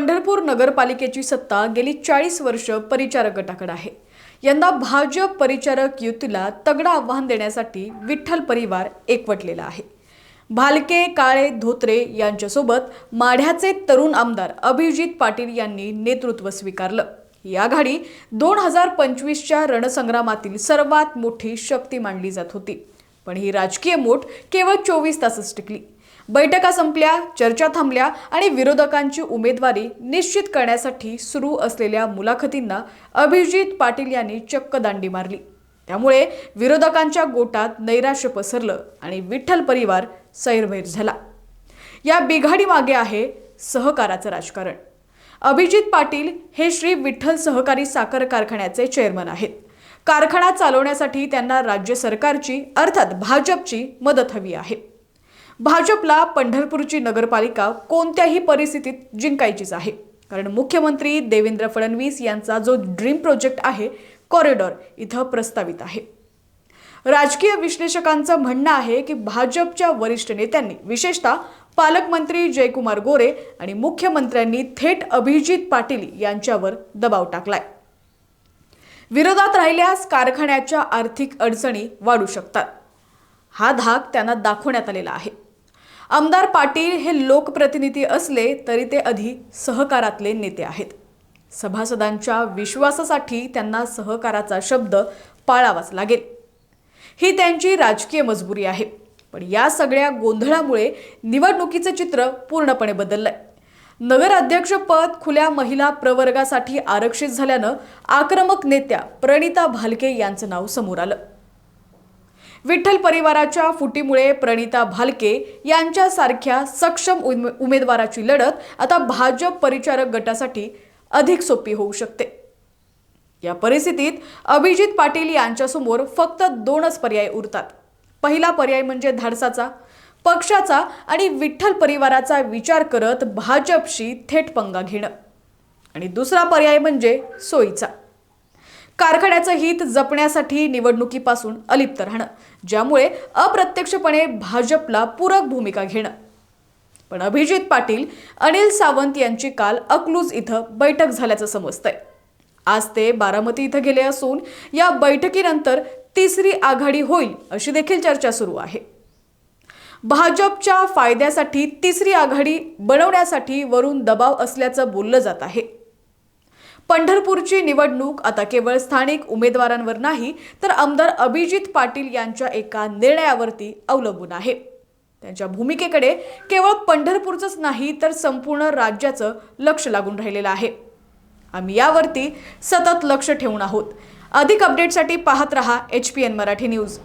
पंढरपूर नगरपालिकेची सत्ता गेली चाळीस वर्ष परिचारक गटाकडे आहे. यंदा भाजप परिचारक युतीला तगडं आव्हान देण्यासाठी विठ्ठल परिवार एकवटलेला आहे. भालके काळे धोत्रे यांच्यासोबत माढ्याचे तरुण आमदार अभिजित पाटील यांनी नेतृत्व स्वीकारलं. ही आघाडी दोन हजार पंचवीसच्या रणसंग्रामातील सर्वात मोठी शक्ती मानली जात होती. पण ही राजकीय मोठ केवळ चोवीस तासच टिकली. बैठका संपल्या चर्चा थांबल्या आणि विरोधकांची उमेदवारी निश्चित करण्यासाठी सुरू असलेल्या मुलाखतींना अभिजित पाटील यांनी चक्क दांडी मारली. त्यामुळे विरोधकांच्या गोटात नैराश्य पसरलं आणि विठ्ठल परिवार सैरभैर झाला. या बिघाडी मागे आहे सहकाराचं राजकारण. अभिजित पाटील हे श्री विठ्ठल सहकारी साखर कारखान्याचे चेअरमन आहेत. कारखाना चालवण्यासाठी त्यांना राज्य सरकारची अर्थात भाजपची मदत हवी आहे. भाजपला पंढरपूरची नगरपालिका कोणत्याही परिस्थितीत जिंकायचीच आहे. कारण मुख्यमंत्री देवेंद्र फडणवीस यांचा जो ड्रीम प्रोजेक्ट आहे कॉरिडॉर इथं प्रस्तावित आहे. राजकीय विश्लेषकांचं म्हणणं आहे की भाजपच्या वरिष्ठ नेत्यांनी विशेषतः पालकमंत्री जयकुमार गोरे आणि मुख्यमंत्र्यांनी थेट अभिजित पाटील यांच्यावर दबाव टाकलाय. विरोधात राहिल्यास कारखान्याच्या आर्थिक अडचणी वाढू शकतात. हा धाक त्यांना दाखवण्यात आलेला आहे. आमदार पाटील हे लोकप्रतिनिधी असले तरी ते आधी सहकारातले नेते आहेत. सभासदांच्या विश्वासासाठी त्यांना सहकाराचा शब्द पाळावाच लागेल. ही त्यांची राजकीय मजबुरी आहे. पण या सगळ्या गोंधळामुळे निवडणुकीचं चित्र पूर्णपणे बदललंय. नगराध्यक्षपद खुल्या महिला प्रवर्गासाठी आरक्षित झाल्यानं आक्रमक नेत्या प्रणिता भालके यांचं नाव समोर आलं. विठ्ठल परिवाराच्या फुटीमुळे प्रणिता भालके यांच्यासारख्या सक्षम उमे- उमेदवाराची लढत आता भाजप परिचारक गटासाठी अधिक सोपी होऊ शकते. या परिस्थितीत अभिजित पाटील यांच्यासमोर फक्त दोनच पर्याय उरतात. पहिला पर्याय म्हणजे धाडसाचा. पक्षाचा आणि विठ्ठल परिवाराचा विचार करत भाजपशी थेट पंगा घेणं. आणि दुसरा पर्याय म्हणजे सोयीचा. कारखान्याचं हित जपण्यासाठी निवडणुकीपासून अलिप्त राहणं ज्यामुळे अप्रत्यक्षपणे भाजपला पूरक भूमिका घेणं. पण अभिजित पाटील अनिल सावंत यांची काल अकलूज इथं बैठक झाल्याचं समजतंय. आज ते बारामती इथं गेले असून या बैठकीनंतर तिसरी आघाडी होईल अशी देखील चर्चा सुरू आहे. भाजपच्या फायद्यासाठी तिसरी आघाडी बनवण्यासाठी वरून दबाव असल्याचं बोललं जात आहे. पंढरपूरची निवडणूक आता केवळ स्थानिक उमेदवारांवर नाही तर आमदार अभिजित पाटील यांच्या एका निर्णयावरती अवलंबून आहे. त्यांच्या भूमिकेकडे केवळ पंढरपूरचंच नाही तर संपूर्ण राज्याचं लक्ष लागून राहिलेलं आहे. आम्ही यावरती सतत लक्ष ठेवून आहोत. अधिक अपडेटसाठी पाहत रहा H P N Marathi news.